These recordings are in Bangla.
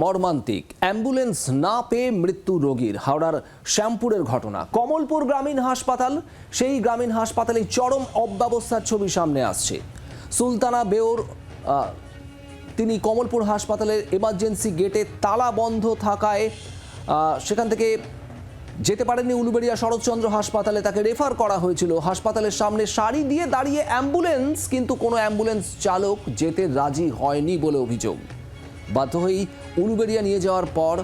মর্মান্তিক। অ্যাম্বুলেন্স না পেয়ে মৃত্যু রোগীর। হাওড়ার শ্যামপুরের ঘটনা। কমলপুর গ্রামীণ হাসপাতাল, সেই গ্রামীণ হাসপাতালে চরম অব্যবস্থার ছবি সামনে আসছে। সুলতানা বেওর তিনি কমলপুর হাসপাতালের এমার্জেন্সি গেটে তালা বন্ধ থাকায় সেখান থেকে যেতে পারেননি উলুবেড়িয়া শরৎচন্দ্র হাসপাতালে। তাকে রেফার করা হয়েছিল। হাসপাতালের সামনে সারি দিয়ে দাঁড়িয়ে অ্যাম্বুলেন্স, কিন্তু কোনো অ্যাম্বুলেন্স চালক যেতে রাজি হয়নি বলে অভিযোগ। বাধ্য হয়েই উলুবেড়িয়া নিয়ে যাওয়ার পর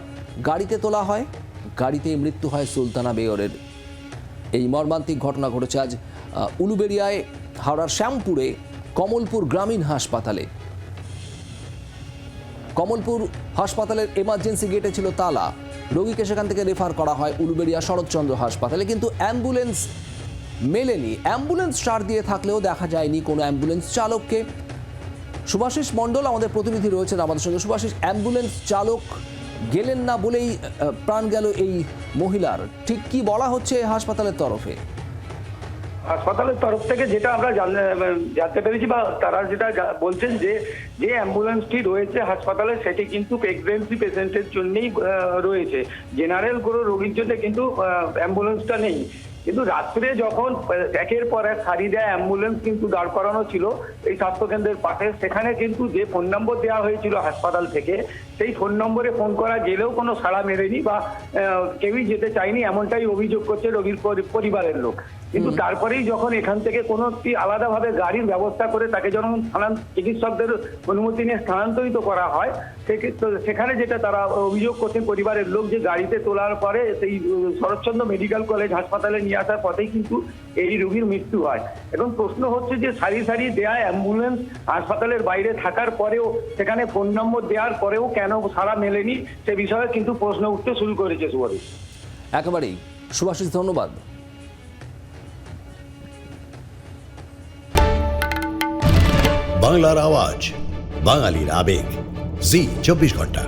গাড়িতে তোলা হয়, গাড়িতে মৃত্যু হয় সুলতানা বেয়রের এই মর্মান্তিক ঘটনা ঘটেছে আজ উলুবেড়িয়ায়, হাওড়ার শ্যামপুরে, কমলপুর গ্রামীণ হাসপাতালে। কমলপুর হাসপাতালের এমার্জেন্সি গেটে ছিল তালা। রোগীকে সেখান থেকে রেফার করা হয় উলুবেড়িয়া শরৎচন্দ্র হাসপাতালে, কিন্তু অ্যাম্বুলেন্স মেলেনি। অ্যাম্বুলেন্স চার দিয়ে থাকলেও দেখা যায়নি কোনো অ্যাম্বুলেন্স চালককে। সুভাষিস মণ্ডল, আমাদের প্রতিনিধি রয়েছেন আমাদের সঙ্গে। সুভাষিস, অ্যাম্বুলেন্স চালক গেলেন না বলেই প্রাণ গেল এই মহিলার। ঠিক কি বলা হচ্ছে হাসপাতালের তরফে? হাসপাতালের তরফ থেকে যেটা আমরা জান- জানতে পেরেছি বা তারা যেটা বলছেন যে যে অ্যাম্বুলেন্সটি রয়েছে হাসপাতালে, সেটি কিন্তু প্রেগনেন্সি পেশেন্টের জন্যই রয়েছে। জেনারেল কোনো রোগীর জন্য কিন্তু অ্যাম্বুলেন্সটা নেই। কিন্তু রাত্রে যখন একের পর এক সারি দেয় অ্যাম্বুলেন্স কিন্তু দাঁড় করানো ছিল এই স্বাস্থ্যকেন্দ্রের পাশে। সেখানে কিন্তু যে ফোন নম্বর দেওয়া হয়েছিল হাসপাতাল থেকে সেই ফোন নম্বরে ফোন করা গেলেও কোনো সাড়া মেরেনি বা কেউই যেতে চায়নি এমনটাই অভিযোগ করছে রোগীর পরিবারের লোক। কিন্তু তারপরেই যখন এখান থেকে কোনো একটি আলাদাভাবে গাড়ির ব্যবস্থা করে তাকে যখন চিকিৎসকদের অনুমতি নিয়ে স্থানান্তরিত করা হয় সেখানে যেটা তারা অভিযোগ করছেন পরিবারের লোক যে গাড়িতে তোলার পরে সেই শরৎচন্দ্র মেডিকেল কলেজ হাসপাতালে নিয়ে আসার পথেই কিন্তু এই রোগীর মৃত্যু হয়। এবং প্রশ্ন হচ্ছে যে সারি সারি দেয়া অ্যাম্বুলেন্স হাসপাতালের বাইরে থাকার পরেও সেখানে ফোন নম্বর দেওয়ার পরেও কেন সারা মেলেনি সে বিষয়ে কিন্তু প্রশ্ন উঠতে শুরু করেছে সুবরী একেবারেই। সুভাষিস ধন্যবাদ। বাংলার আওয়াজ বাঙালির আবেগ। জি চব্বিশ ঘণ্টা।